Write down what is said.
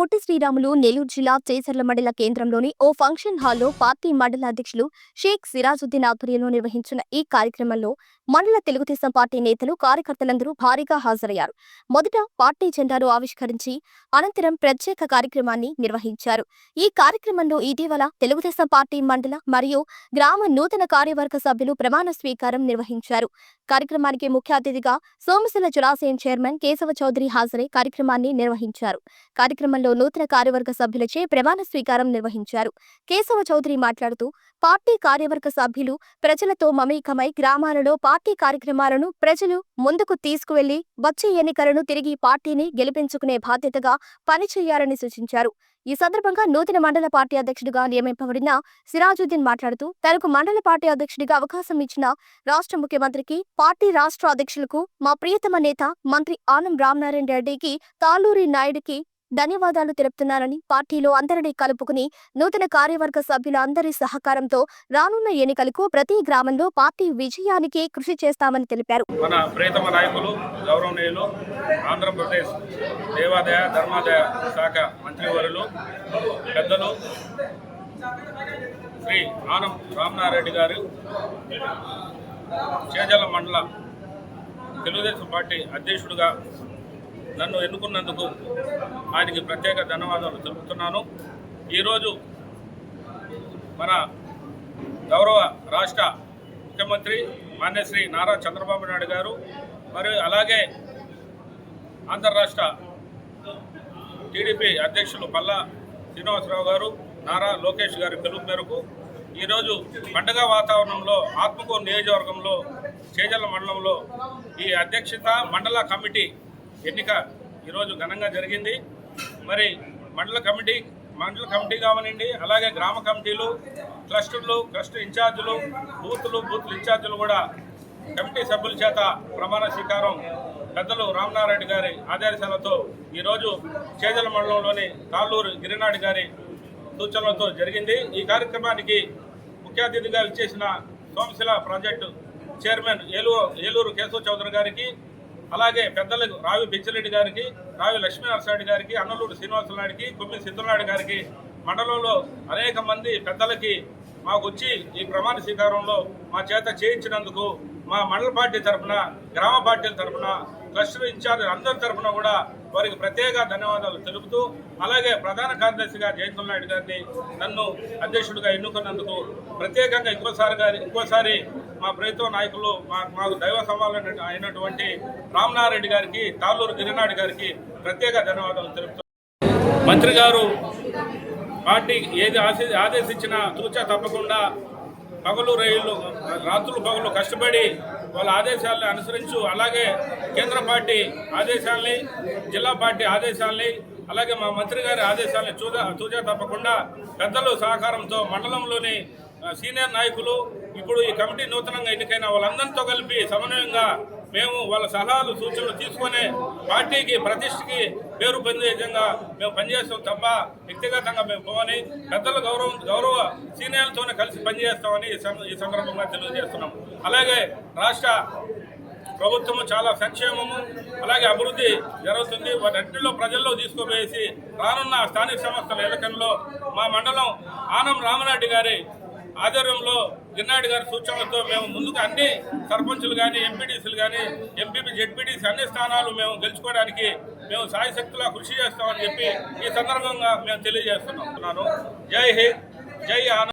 పొట్టి శ్రీరాములు నెల్లూరు జిల్లా చేసర్ల మండల కేంద్రంలోని ఓ ఫంక్షన్ హాల్లో పార్టీ మండల అధ్యక్షులు షేక్ సిరాజుద్దీన్ ఆధ్వర్యంలో నిర్వహించిన ఈ కార్యక్రమంలో మండల తెలుగుదేశం పార్టీ నేతలు కార్యకర్తలందరూ భారీగా హాజరయ్యారు. మొదట పార్టీ జెండాను ఆవిష్కరించి అనంతరం ప్రత్యేక కార్యక్రమాన్ని నిర్వహించారు. ఈ కార్యక్రమంలో ఇటీవల తెలుగుదేశం పార్టీ మండల మరియు గ్రామ నూతన కార్యవర్గ సభ్యులు ప్రమాణ స్వీకారం నిర్వహించారు. కార్యక్రమానికి ముఖ్య అతిథిగా సోమశిల జలాశయం చైర్మన్ కేశవ చౌదరి హాజరై కార్యక్రమాన్ని నిర్వహించారు. కార్యక్రమంలో నూతన కార్యవర్గ సభ్యులచే ప్రమాణ స్వీకారం నిర్వహించారు. కేశవ చౌదరి మాట్లాడుతూ పార్టీ కార్యవర్గ సభ్యులు ప్రజలతో మమేకమై గ్రామాలలో పార్టీ కార్యక్రమాలను ప్రజలు ముందుకు తీసుకువెళ్ళి వచ్చే ఎన్నికలను తిరిగి పార్టీని గెలిపించుకునే బాధ్యతగా పనిచేయాలని సూచించారు. ఈ సందర్భంగా నూతన మండల పార్టీ అధ్యక్షుడిగా నియమింపబడిన సిరాజుద్దీన్ మాట్లాడుతూ తనకు మండల పార్టీ అధ్యక్షుడిగా అవకాశం ఇచ్చిన రాష్ట్ర ముఖ్యమంత్రికి పార్టీ రాష్ట్ర అధ్యక్షులకు మా ప్రియతమ నేత మంత్రి ఆనం రామనారాయణ రెడ్డికి తాలూరి నాయుడికి ధన్యవాదాలు తెలుపుతున్నారని పార్టీలో అందరినీ కలుపుకుని నూతన కార్యవర్గ సభ్యుల అందరి సహకారంతో రానున్న ఎన్నికలకు ప్రతి గ్రామంలో పార్టీ విజయానికి కృషి చేస్తామని తెలిపారు. మన ప్రియతమ నాయకులు గౌరవనీయులు ఆంధ్రప్రదేశ్ దేవాదాయ ధర్మాదాయ శాఖ మంత్రివర్యులు పెద్దలు శ్రీ ఆనం రామనారెడ్డి గారు చేజల మండల తెలుగుదేశం పార్టీ అధ్యక్షుడిగా నన్ను ఎన్నుకున్నందుకు ఆయనకి ప్రత్యేక ధన్యవాదాలు తెలుపుతున్నాను. ఈరోజు మన గౌరవ రాష్ట్ర ముఖ్యమంత్రి మాన్యశ్రీ నారా చంద్రబాబు నాయుడు గారు మరియు అలాగే ఆంధ్ర రాష్ట్ర టీడీపీ అధ్యక్షులు పల్లా శ్రీనివాసరావు గారు నారా లోకేష్ గారి పిలుపు మేరకు ఈరోజు పండగ వాతావరణంలో ఆత్మకూరు నియోజకవర్గంలో చేజల్ల మండలంలో ఈ అధ్యక్షత మండల కమిటీ ఎన్నిక ఈరోజు ఘనంగా జరిగింది. మరి మండల కమిటీ మండల కమిటీ కావనండి. అలాగే గ్రామ కమిటీలు క్లస్టర్లు క్లస్టర్ ఇన్ఛార్జీలు బూతులు బూతులు ఇన్ఛార్జీలు కూడా కమిటీ సభ్యుల చేత ప్రమాణ స్వీకారం పెద్దలు రామనారాయణ గారి ఆదేశాలతో ఈరోజు చేజల మండలంలోని తాళ్ళూరు గిరినాడు గారి సూచనలతో జరిగింది. ఈ కార్యక్రమానికి ముఖ్య అతిథిగా ఇచ్చేసిన సోమశిల ప్రాజెక్టు చైర్మన్ ఏలూరు ఏలూరు కేశవ చౌదరి గారికి అలాగే పెద్దలకు రావి పెంచిరెడ్డి గారికి రావి లక్ష్మీనరసారెడ్డి గారికి అన్నలూరు శ్రీనివాసరాడికి కొమ్మిది సిద్ధనాయుడు గారికి మండలంలో అనేక మంది పెద్దలకి మాకు వచ్చి ఈ ప్రమాణ స్వీకారంలో మా చేత చేయించినందుకు మా మండల పార్టీ తరఫున గ్రామ పార్టీల తరఫున క్లస్టర్ ఇన్ఛార్జ్ అందరి తరఫున కూడా వారికి ప్రత్యేక ధన్యవాదాలు తెలుపుతూ అలాగే ప్రధాన కార్యదర్శిగా జయంతుల నాయుడు గారిని నన్ను అధ్యక్షుడిగా ఎన్నుకున్నందుకు ప్రత్యేకంగా ఇంకోసారి గారి ఇంకోసారి మా ప్రభుత్వ నాయకులు మా మాకు దైవ సవాలు అయినటువంటి రామనారెడ్డి గారికి తాళ్ళూరు గిరినాడు గారికి ప్రత్యేక ధన్యవాదాలు తెలుపుతూ. మంత్రి గారు పార్టీ ఏది ఆశ- ఆదేశించినా తూచా తప్పకుండా పగలు రైళ్ళు రాత్రులు పగలు కష్టపడి వాళ్ళ ఆదేశాలను అనుసరించు. అలాగే కేంద్ర పార్టీ ఆదేశాలని జిల్లా పార్టీ ఆదేశాలని అలాగే మా మంత్రి గారి ఆదేశాలని చూదా తూచా తప్పకుండా పెద్దలు సహకారంతో మండలంలోని సీనియర్ నాయకులు ఇప్పుడు ఈ కమిటీ నూతనంగా ఎన్నికైన వాళ్ళందరితో కలిపి సమన్వయంగా మేము వాళ్ళ సలహాలు సూచనలు తీసుకొని పార్టీకి ప్రతిష్టకి పేరు పొందే విధంగా మేము పనిచేస్తాం తప్ప వ్యక్తిగతంగా మేము పోవని పెద్దల గౌరవం గౌరవ సీనియర్లతోనే కలిసి పనిచేస్తామని ఈ ఈ సందర్భంగా తెలియజేస్తున్నాం. అలాగే రాష్ట్ర ప్రభుత్వము చాలా సంక్షేమము అలాగే అభివృద్ధి జరుగుతుంది. వాటన్నిటిలో ప్రజల్లో తీసుకుపోయేసి రానున్న స్థానిక సంస్థల ఎన్నికల్లో మా మండలం ఆనం రామనాయుడు గారి ఆధ్వర్యంలో గిన్నాడి గారి సూచనలతో మేము ముందుకు అన్ని సర్పంచులు కానీ ఎంపీటీసీలు కానీ ఎంపీపీ జెడ్పీటీసీ అన్ని స్థానాలు మేము గెలుచుకోవడానికి మేము సాయశక్తులా కృషి చేస్తామని చెప్పి ఈ సందర్భంగా మేము తెలియజేస్తున్నాం. జై హింద్ జై ఆనంద్